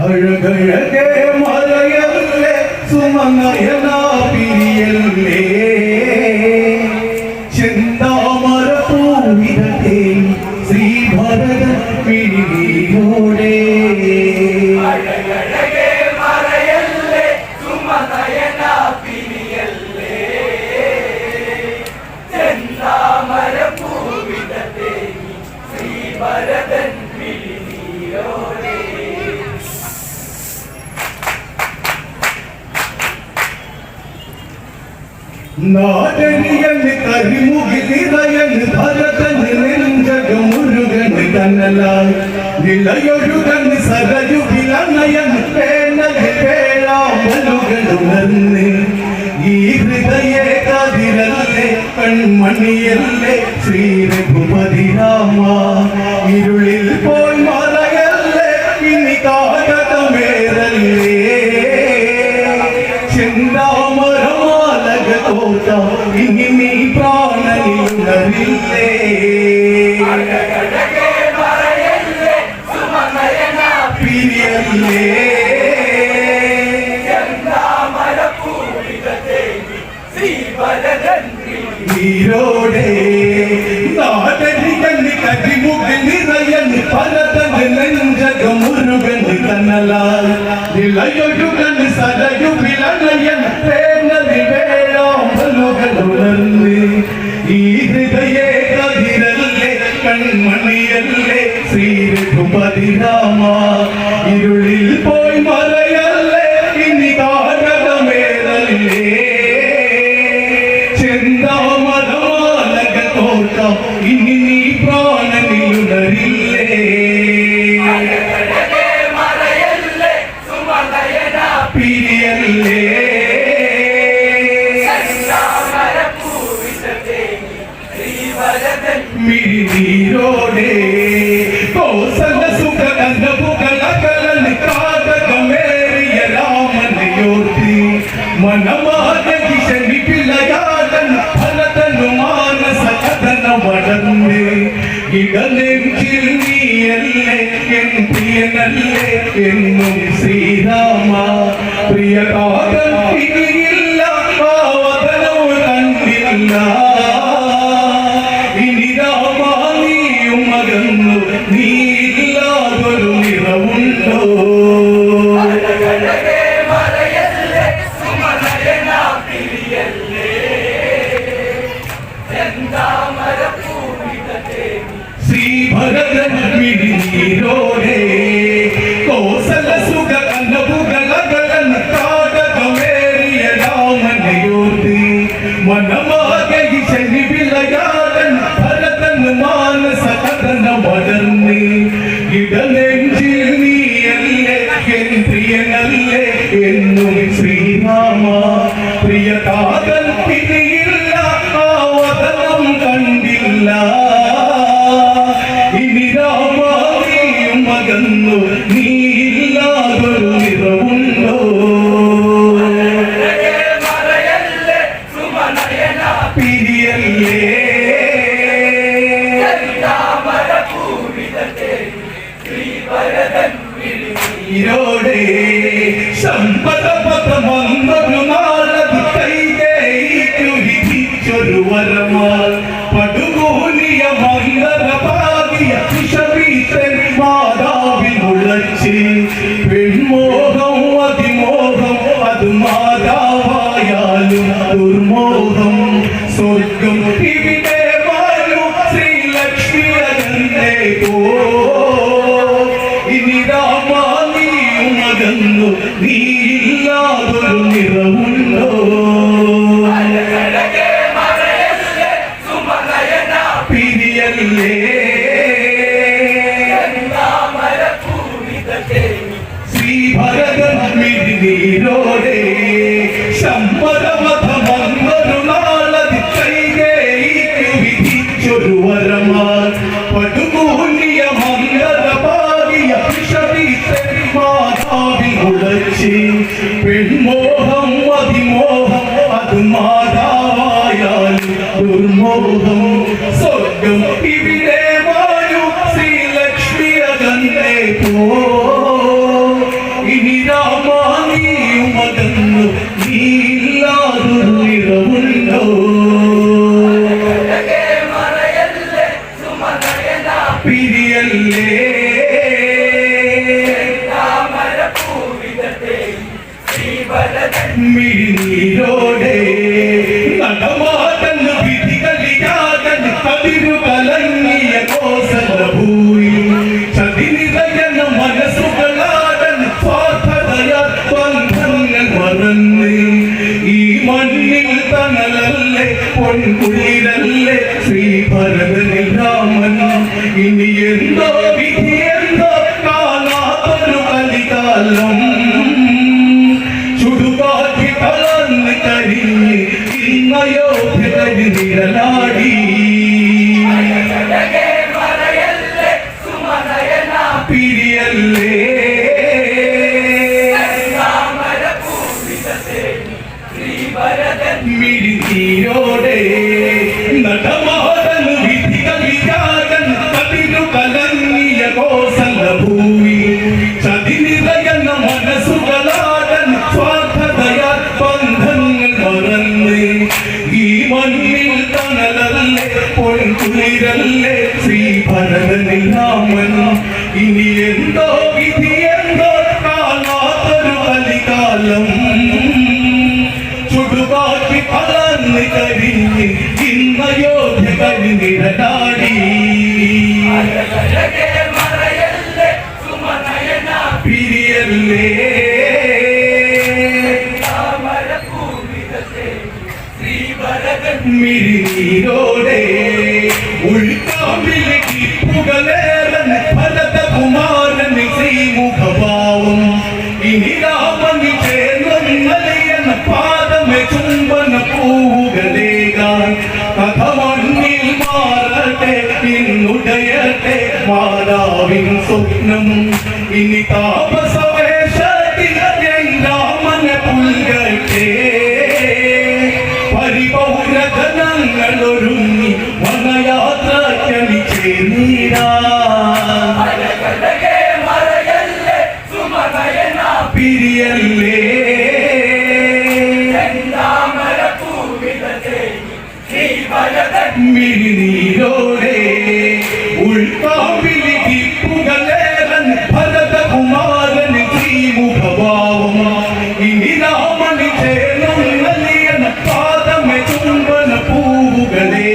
அழகழகே மலையல்லே சுமங்கையனா பிரியல்லே നാടനിയന് കരിമുകി നിറയന് ഭരതന് നെഞ്ചക മുരുകന് തന്നലായി നിലയൊഴുകന് സരയുകിലണയന് പേണന് പേളാമലുകളുണർന്ന് ഈ ഹൃദയ കതിരല്ലേ പെൺമണിയല്ലേ ശ്രീ രഘുപതി രാമ. ഇരുളി ലോകം ഇനി നീ പ്രാണനിൽ ഉണരില്ലേ പിരിയല്ലേ? നീരോടെ നാടരികന് കരിമുകിൽ നിറയൻ പലതൻ നെഞ്ചകം മുരുകൻ തന്നലാൽ നിലയൊഴുകൻ Thank you. പ്രിയനല്ലേ? എന്നും ശ്രീരാമ പ്രിയതാതൻ എന്ന് Irorik, Zambora പിരിയല്ലേ മിഴിനീരോടെ നടമാടൻ വിധികളിയാകൻ കതിരു കലങ്ങിയ കോസല ഭൂമി. ചതി നിറയുന്ന മനസ്സുകളാടൻ സ്വാർത്ഥതയ ബന്ധങ്ങൾ മറന്ന്. ഈ മണ്ണിൽ തണലല്ലേ പൊൻകുളിരല്ലേ ശ്രീ ഭരതനിൽ രാമൻ ഇനി കരിനിഴലാടി പിരിയല്ലേ? മിഴിനീരോടെ ഉൾക്കാമ്പിലെ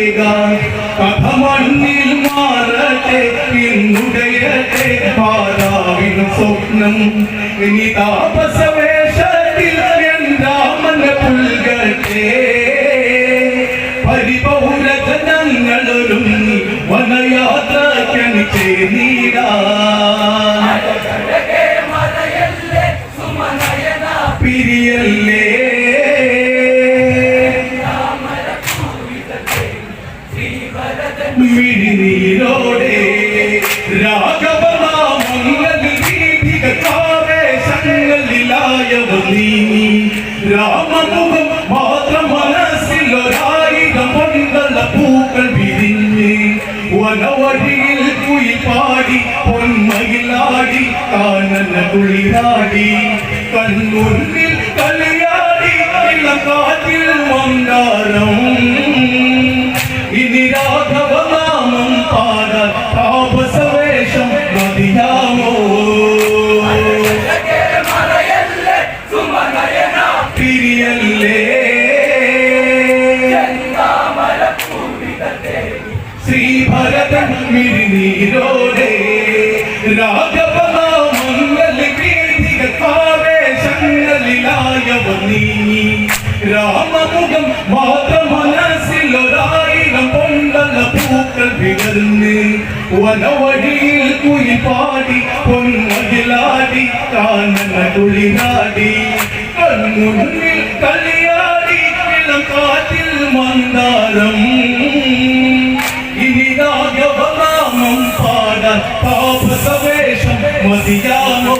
പൂവുകളേകാൻ കഥ മണ്ണിൽ മാറട്ടെ ഇന്നുടയട്ടെ മാതാവിൻ സ്വപ്നം. ഇനി താപസവേഷത്തിൽ രാമന പുൽകട്ടെ. പരിപൗരജനങ്ങളൊരുങ്ങി വനയാത്രക്കണി ചേർന്നീരാ മിഴിനീരോടെ രാഘവനാമങ്ങളിൽ ദീപികാവേശങ്ങളിലായവ നീങ്ങി രാമമുഖം മാത്രം മനസ്സിലൊരായിരം പൊന്തള പൂക്കൾ വിരിഞ്ഞ് വനവഴിയിൽ കുയിൽ പാടി പൊന്മയിലാടി കാനന കുളിരാടി കൺമുന്നിൽ കളിയാടി ഇളം കാറ്റിൽ മന്ദാരം. വനവഴിയിൽ കുയി പാടി പൊന്മതിലാടി കാനന കുളിരാടി കൺമുന്നിൽ കളിയാടി ഇളം കാറ്റിൽ മന്ദാരം. ഇനി പാട പാടാൻ പാപസവേഷം മതിയാമോ?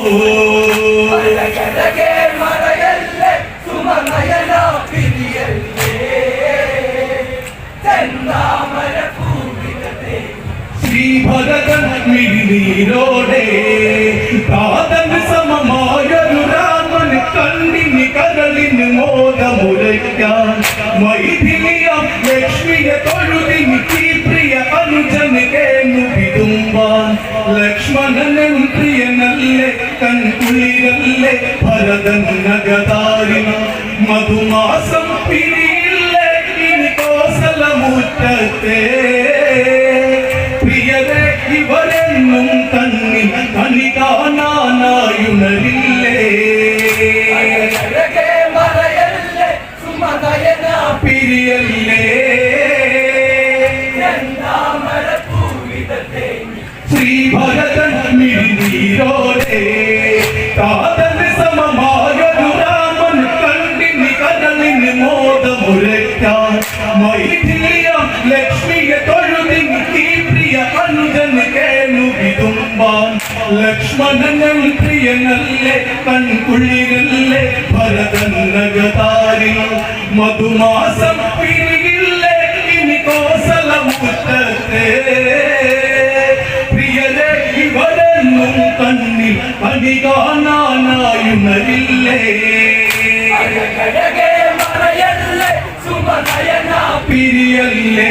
മിഴിനീരോടെ കാതന് സമമായൊരു രാമൻ കണ്ണിന് കരളിന് മോദമുരയ്ക്കാൻ മൈഥിലിയ ലക്ഷ്മിയെ തൊഴുതിന് പ്രിയ അനുജന് കേന്നു പിതുമ്പാൻ ലക്ഷ്മണനും പ്രിയനല്ലേ കൺകുളിരല്ലേ ഭരതൻ നഗതാരിന മധുമാസം പിരിയില്ലേ ലക്ഷ്മണനൻ പ്രിയനല്ലേ കൺകുളിരല്ലേ മധുമാസം പിരിയില്ലേ ഇനി കോസലമുറ്റത്തെ പ്രിയരെ ഇവരെന്നും കണ്ണിൽ സുമനയന പിരിയല്ലേ.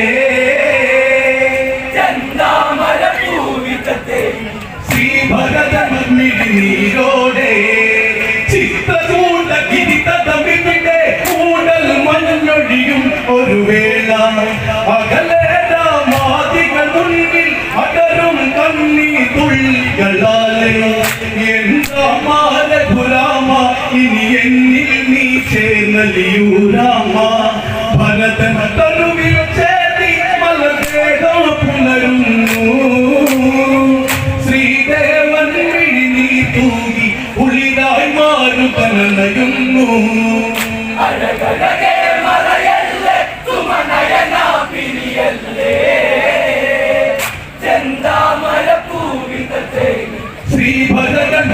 ചേർന്നലിയൂരാമ ഭരതൻ തനുവിൽ ചേർത്തി മലദേഹം പുലരുന്നു ശ്രീദേവൻ വിഴിനീ തൂകി ഉളിതായി മാറുകനയുന്നു അഴകഴകേ മറയല്ലേ സുമനയന പിരിയല്ലേ ചെന്താമര പൂവിതത്തെ ശ്രീഭരതൻ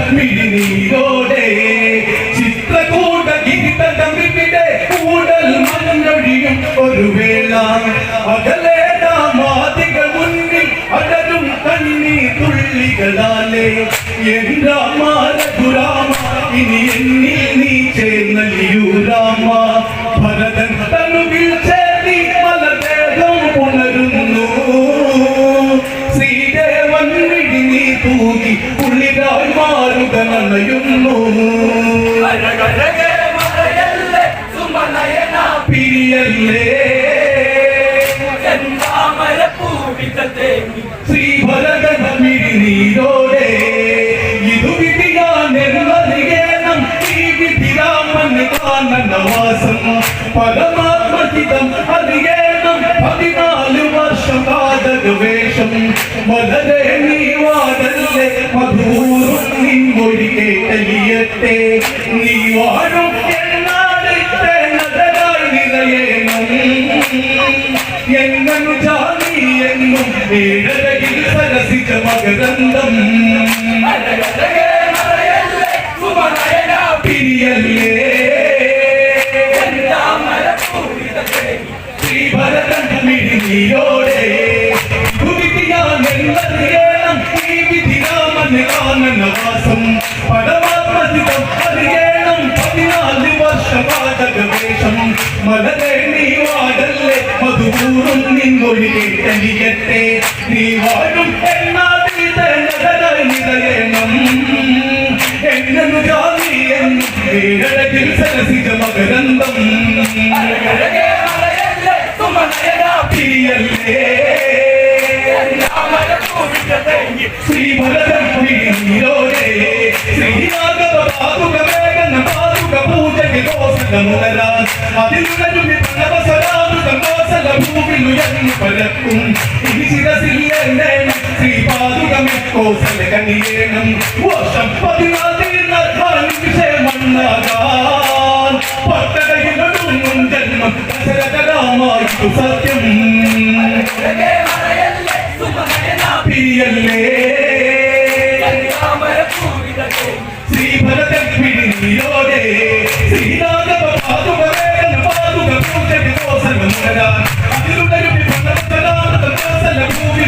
അകലെ രാമാദികൾ മുന്നിൽ അടരും കണ്ണീ തുള്ളികളാലെ. രാമ ഇനി എന്നിൽ നീ ചേർന്നലിയൂരാമ കാനനവാസം പരമാത്മഹിതം അറിയണം പതിനാല് വർഷം കാതകവേഷം വളരെ നീവാടല്ലേ മധൂറും നിൻമൊഴി കേട്ടലിയട്ടെ നീ വാഴും വിധിരാമൻ കാനനവാസം പരമാത്മസിതം അറിയണം പതിനാല് വർഷപാതകവേഷം മലരെ നീ വാടല്ലേ മധുപൂറും നിന്നൊഴി കേട്ടലിയട്ടെ. നീ വാഴും എന്നാതീത നിറയണം എന്നു ജാതി എന്നും ഏഴകിൽ സരസിജ മകരന്തം. ശ്രീ മറയല്ലേ പരക്കും ഇനി ശിരസില്ലേ ശ്രീ പാതുകമി കോസല കനിയേണം വർഷം പതിനാല് വിഷയമണ്ണാകാൻ പട്ടടയിലൊടുങ്ങും ജന്മം ദശരഥരാമായിട്ടു സത്യം പൂവിതത്തെ ശ്രീഭരതൻ പിടിയോടെ ശ്രീരാഘവ